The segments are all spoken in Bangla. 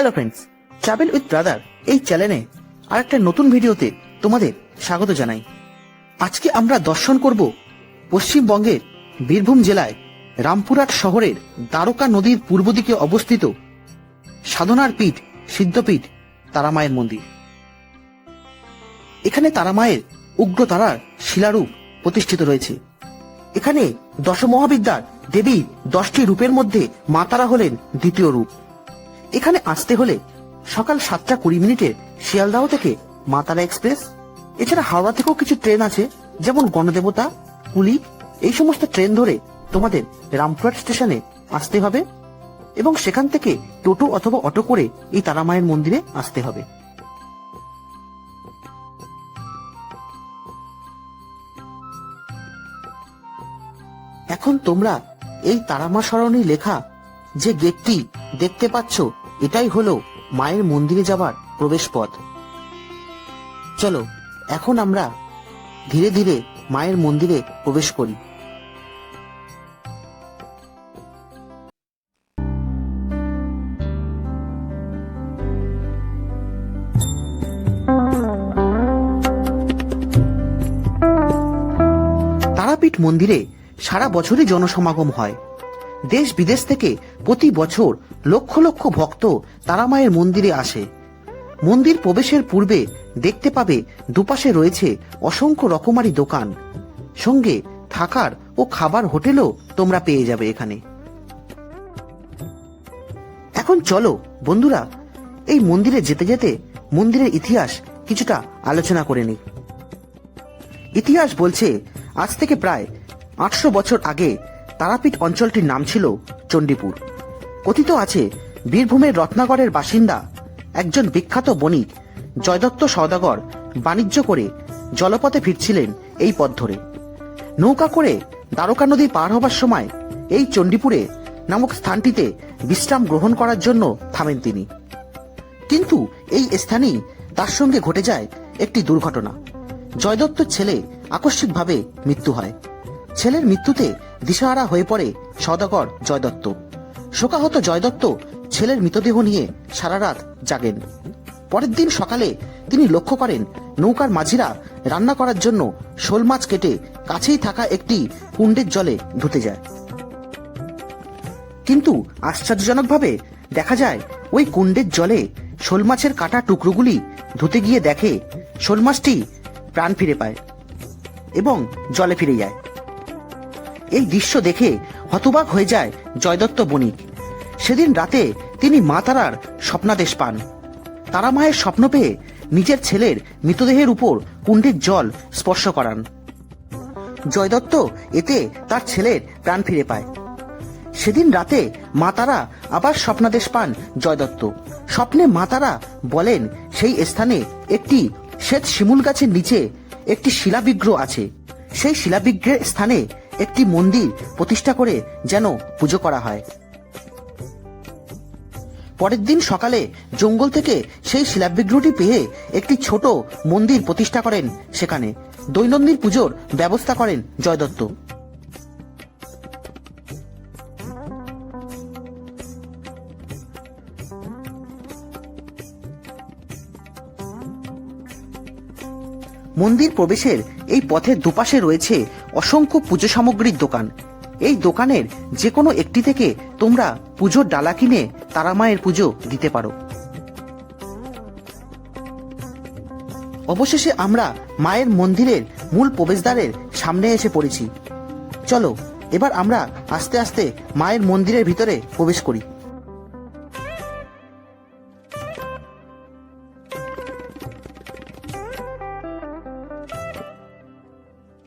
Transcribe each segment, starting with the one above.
Hello friends travel with brother এই চ্যানেলে আর একটা নতুন ভিডিওতে তোমাদের স্বাগত জানাই। আজকে আমরা দর্শন করব পশ্চিমবঙ্গের বীরভূম জেলায় রামপুরহাট শহরের দ্বারকা নদীর পূর্ব দিকে অবস্থিত সাধনার পীঠ, সিদ্ধপীঠ, তারামায়ের মন্দির। এখানে তারামায়ের উগ্র তারার শিলারূপ প্রতিষ্ঠিত রয়েছে। এখানে দশমহাবিদ্যার দেবী দশটি রূপের মধ্যে মা তারা হলেন দ্বিতীয় রূপ। এখানে আসতে হলে সকাল সাতটা কুড়ি মিনিটে শিয়ালদাহ থেকে মা তারা এক্সপ্রেস, এছাড়া হাওড়া থেকেও কিছু ট্রেন আছে, যেমন গণদেবতা, কুলি, এই সমস্ত ট্রেন ধরে তোমাদের রামপুরহাট স্টেশনে আসতে হবে এবং সেখান থেকে টোটো অথবা অটো করে এই তারামায়ের মন্দিরে আসতে হবে। এখন তোমরা এই তারামা সরণি লেখা যে গেটটি দেখতে পাচ্ছ এটাই হলো মায়ের মন্দিরে যাবার প্রবেশ পথ চলো, এখন আমরা ধীরে ধীরে মায়ের মন্দিরে প্রবেশ করি। তারাপীঠ মন্দিরে সারা বছরই জনসমাগম হয়। দেশ বিদেশ থেকে প্রতি বছর লক্ষ লক্ষ ভক্ত তারামায়ের মন্দিরে আসে। মন্দির প্রবেশের পূর্বে দেখতে পাবে দুপাশে রয়েছে অসংখ্য রকমারি দোকান। সঙ্গে থাকার ও খাবার হোটেলও তোমরা পেয়ে যাবে এখানে। এখন চলো, বন্ধুরা, এই মন্দিরে যেতে যেতে মন্দিরের ইতিহাস কিছুটা আলোচনা করে নিই। ইতিহাস বলছে, আজ থেকে প্রায় আটশো বছর আগে তারাপীঠ অঞ্চলটির নাম ছিল চণ্ডীপুর। কথিত আছে, বীরভূমের রত্নাগড়ের বাসিন্দা একজন বিখ্যাত বণিক জয়দত্ত সওদাগর বাণিজ্য করে জলপথে ফিরছিলেন এই পথ ধরে। নৌকা করে দ্বারকা নদী পার হবার সময় এই চণ্ডীপুরে নামক স্থানটিতে বিশ্রাম গ্রহণ করার জন্য থামেন তিনি। কিন্তু এই স্থানেই তার সঙ্গে ঘটে যায় একটি দুর্ঘটনা। জয়দত্তর ছেলে আকস্মিকভাবে মৃত্যু হয়। ছেলের মৃত্যুতে দিশাহারা হয়ে পড়ে সদাগর জয়দত্ত। শোকাহত জয়দত্ত ছেলের মৃতদেহ নিয়ে সারা রাত জাগেন। পরের দিন সকালে তিনি লক্ষ্য করেন, নৌকার মাঝিরা রান্না করার জন্য শোল মাছ কেটে কাছেই থাকা একটি কুণ্ডের জলে ধুতে যায়। কিন্তু আশ্চর্যজনকভাবে দেখা যায়, ওই কুণ্ডের জলে শোল মাছের কাটা টুকরোগুলি ধুতে গিয়ে দেখে শোল মাছটি প্রাণ ফিরে পায় এবং জলে ফিরে যায়। এই দৃশ্য দেখে হতবাক হয়ে যায় জয়দত্ত বণিক। সেদিন রাতে তিনি মা তারার স্বপ্নাদেশ পান। তারা মায়ের স্বপ্ন পেয়ে নিজের ছেলের মৃতদেহের উপর কুণ্ডের জল স্পর্শ করান। জয়দত্ত এতে তার ছেলের প্রাণ ফিরে পায়। সেদিন রাতে মা তারা আবার স্বপ্নাদেশ পান জয়দত্ত। স্বপ্নে মা তারা বলেন, সেই স্থানে একটি শ্বেত শিমুল গাছের নিচে একটি শিলাবিগ্রহ আছে। সেই শিলাবিগ্রহের স্থানে একটি মন্দির প্রতিষ্ঠা করে যেন পুজো করা হয়। পরের দিন সকালে জঙ্গল থেকে সেই শিলাবিগ্রহটি পেয়ে একটি ছোট মন্দির প্রতিষ্ঠা করেন সেখানে। দৈনন্দিন পুজোর ব্যবস্থা করেন জয়দত্ত। মন্দির প্রবেশের এই পথের দুপাশে রয়েছে অসংখ্য পুজো সামগ্রীর দোকান। এই দোকানের যে কোনো একটি থেকে তোমরা পুজোর ডালা কিনে তারা মায়ের পুজো দিতে পারো। অবশেষে আমরা মায়ের মন্দিরের মূল প্রবেশদ্বারের সামনে এসে পড়েছি। চলো, এবার আমরা আস্তে আস্তে মায়ের মন্দিরের ভিতরে প্রবেশ করি।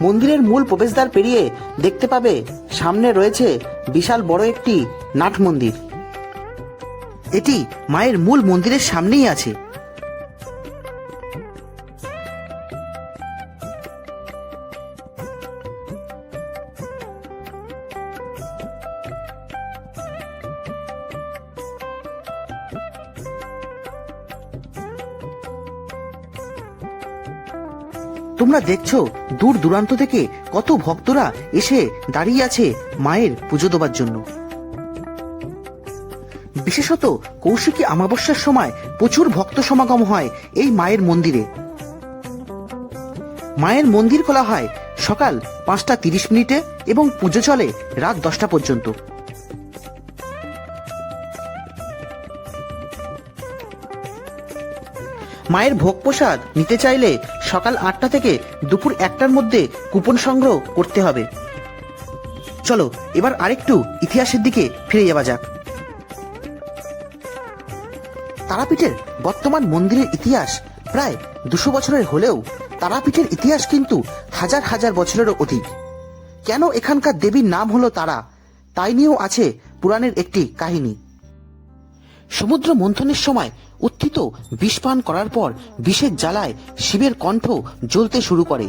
মন্দিরের মূল প্রবেশদ্বার পেরিয়ে দেখতে পাবে সামনে রয়েছে বিশাল বড় একটি নাট মন্দির। এটি মায়ের মূল মন্দিরের সামনেই আছে। তোমরা দেখছ দূর দূরান্ত থেকে কত ভক্তরা এসে দাঁড়িয়ে আছে মায়ের পুজো দেবার জন্য। বিশেষত কৌশিকী অমাবস্যার সময় প্রচুর ভক্ত সমাগম হয় এই মায়ের মন্দিরে। মায়ের মন্দির খোলা হয় সকাল পাঁচটা তিরিশ মিনিটে এবং পুজো চলে রাত দশটা পর্যন্ত। মায়ের ভোগ প্রসাদ নিতে চাইলে সকাল আটটা থেকে দুপুর একটার মধ্যে কুপন সংগ্রহ করতে হবে। চলো, এবার আরেকটু ইতিহাসের দিকে ফিরে যাওয়া যাক। তারাপীঠের বর্তমান মন্দিরের ইতিহাস প্রায় দুশো বছরের হলেও তারাপীঠের ইতিহাস কিন্তু হাজার হাজার বছরেরও অধিক। কেন এখানকার দেবীর নাম হলো তারা, তাই নিয়েও আছে পুরাণের একটি কাহিনী। সমুদ্র মন্থনের সময় উত্থিত বিষ পান করার পর বিষের জ্বালায় শিবের কণ্ঠ জ্বলতে শুরু করে।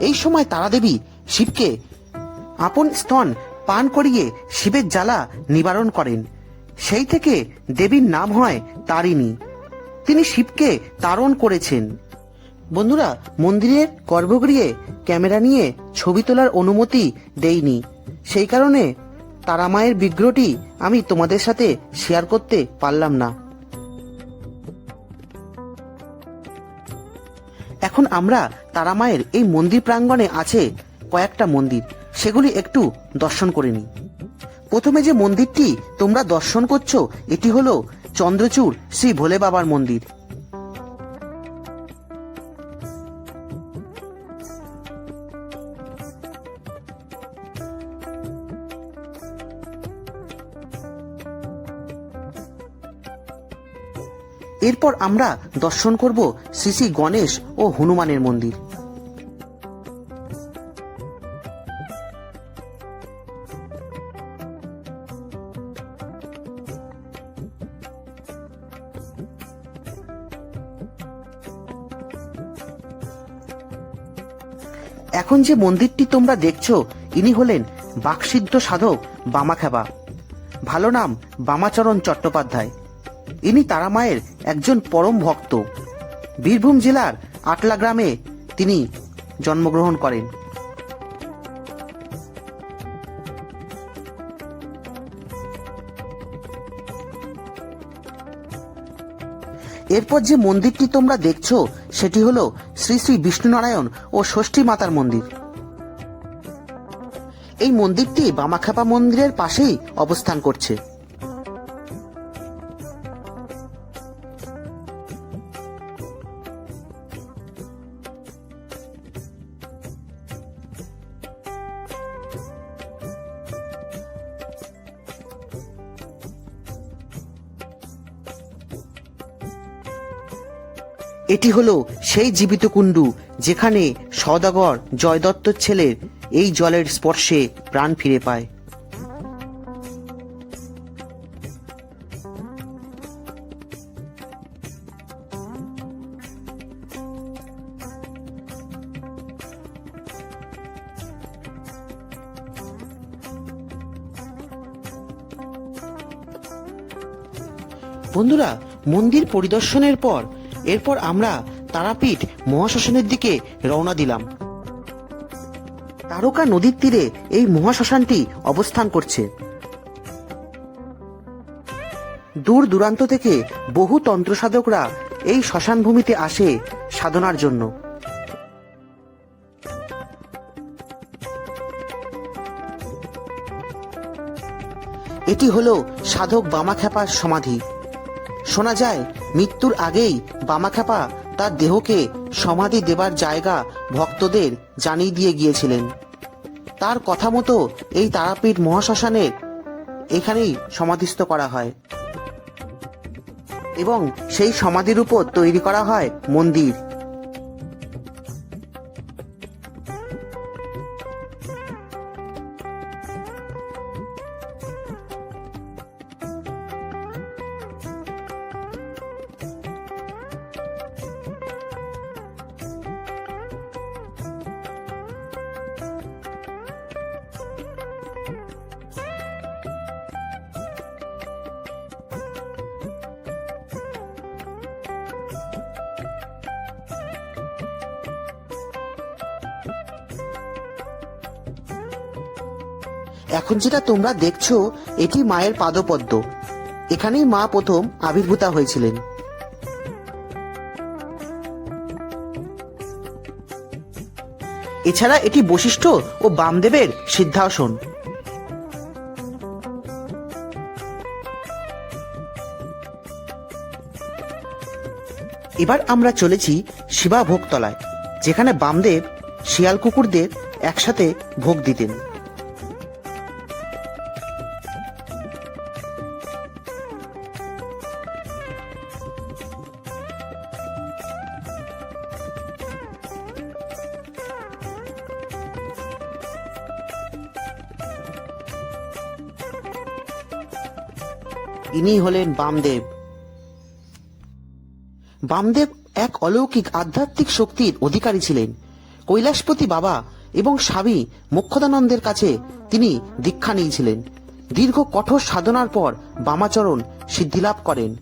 এই সময় তারাদেবী শিবকে আপন স্তন পান করিয়ে শিবের জ্বালা নিবারণ করেন। সেই থেকে দেবীর নাম হয় তারিণী। তিনি শিবকে তারণ করেছেন। বন্ধুরা, মন্দিরের গর্ভগৃহে ক্যামেরা নিয়ে ছবি তোলার অনুমতি দেয়নি সেই কারণে তারামায়ের বিগ্রহটি আমি তোমাদের সাথে শেয়ার করতে পারলাম না। এখন আমরা তারামায়ের এই মন্দির প্রাঙ্গণে আছে কয়েকটা মন্দির, সেগুলি একটু দর্শন করে নিই। প্রথমে যে মন্দিরটি তোমরা দর্শন করছ, এটি হলো চন্দ্রচূড় শ্রী ভোলে বাবার মন্দির। এরপর আমরা দর্শন করব শ্রী শ্রী গণেশ ও হনুমানের মন্দির। এখন যে মন্দিরটি তোমরা দেখছ, ইনি হলেন বাকসিদ্ধ সাধক বামাখ্যাবা। ভালো নাম বামাচরণ চট্টোপাধ্যায়। ইনি তারামায়ের একজন পরম ভক্ত। বীরভূম জেলার আটলা গ্রামে তিনি জন্মগ্রহণ করেন। এরপর যে মন্দিরটি তোমরা দেখছ, সেটি হলো শ্রী শ্রী বিষ্ণুনারায়ণ ও ষষ্ঠী মাতার মন্দির। এই মন্দিরটি বামাখ্যাপা মন্দিরের পাশেই অবস্থান করছে। হলো সেই জীবিত কুণ্ডু যেখানে সদাগর জয়দত্তর ছেলের এই জলের স্পর্শে প্রাণ ফিরে পায়। বন্ধুরা, মন্দির পরিদর্শনের পর এরপর আমরা তারাপীঠ মহাশ্মশানের দিকে রওনা দিলাম। তারকা নদীর তীরে এই মহাশ্মশানটি অবস্থান করছে। দূর দূরান্ত থেকে বহু তন্ত্র সাধকরা এই শ্মশান ভূমিতে আসে সাধনার জন্য। এটি হলো সাধক বামাখ্যাপার সমাধি। শোনা যায় মৃত্যুর আগেই বামাখ্যাপা তার দেহকে সমাধি দেবার জায়গা ভক্তদের জানিয়ে দিয়ে গিয়েছিলেন। তার কথা মতো এই তারাপীঠ মহাশ্মশানের এখানেই সমাধিস্থ করা হয়। এবং সেই সমাধির উপর তৈরি করা হয় মন্দির। এখন যেটা তোমরা দেখছ, এটি মায়ের পাদপদ্ম। এখানেই মা প্রথম আবির্ভূতা হয়েছিলেন। এছাড়া এটি বশিষ্ঠ ও বামদেবের সিদ্ধাসন। এবার আমরা চলেছি শিবা ভোগতলায়, যেখানে বামদেব শিয়াল কুকুরদের একসাথে ভোগ দিতেন। ইনি হলেন বামদেব। বামদেব এক অলৌকিক আধ্যাত্মিক শক্তির অধিকারী ছিলেন। কৈলাসপতি বাবা এবং স্বামী মোক্ষদানন্দের কাছে তিনি দীক্ষা নিয়েছিলেন। দীর্ঘ কঠোর সাধনার পর বামাচরণ সিদ্ধিলাভ করেন।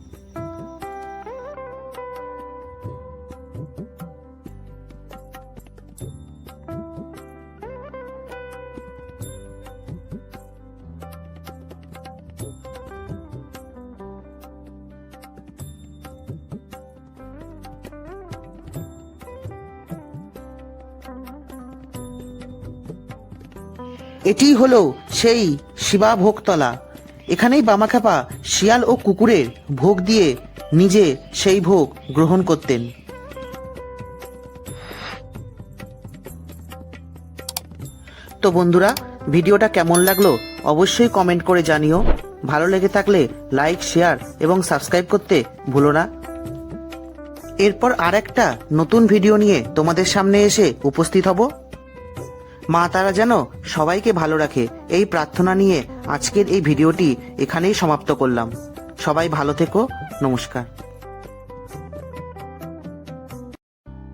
এটি হলো সেই শিবা ভোগতলা এখানেই বামাখ্যাপা শিয়াল ও কুকুরের ভোগ দিয়ে নিজে সেই ভোগ গ্রহণ করতেন। তো বন্ধুরা, ভিডিওটা কেমন লাগল অবশ্যই কমেন্ট করে জানিও। ভালো লেগে থাকলে লাইক, শেয়ার এবং সাবস্ক্রাইব করতে ভুলো না। এরপর আর একটা নতুন ভিডিও নিয়ে তোমাদের সামনে এসে উপস্থিত হব। মা তারা যেন সবাইকে ভালো রাখে। এই প্রার্থনা নিয়ে আজকের এই ভিডিওটি এখানেই সমাপ্ত করলাম। সবাই ভালো থেকো। নমস্কার।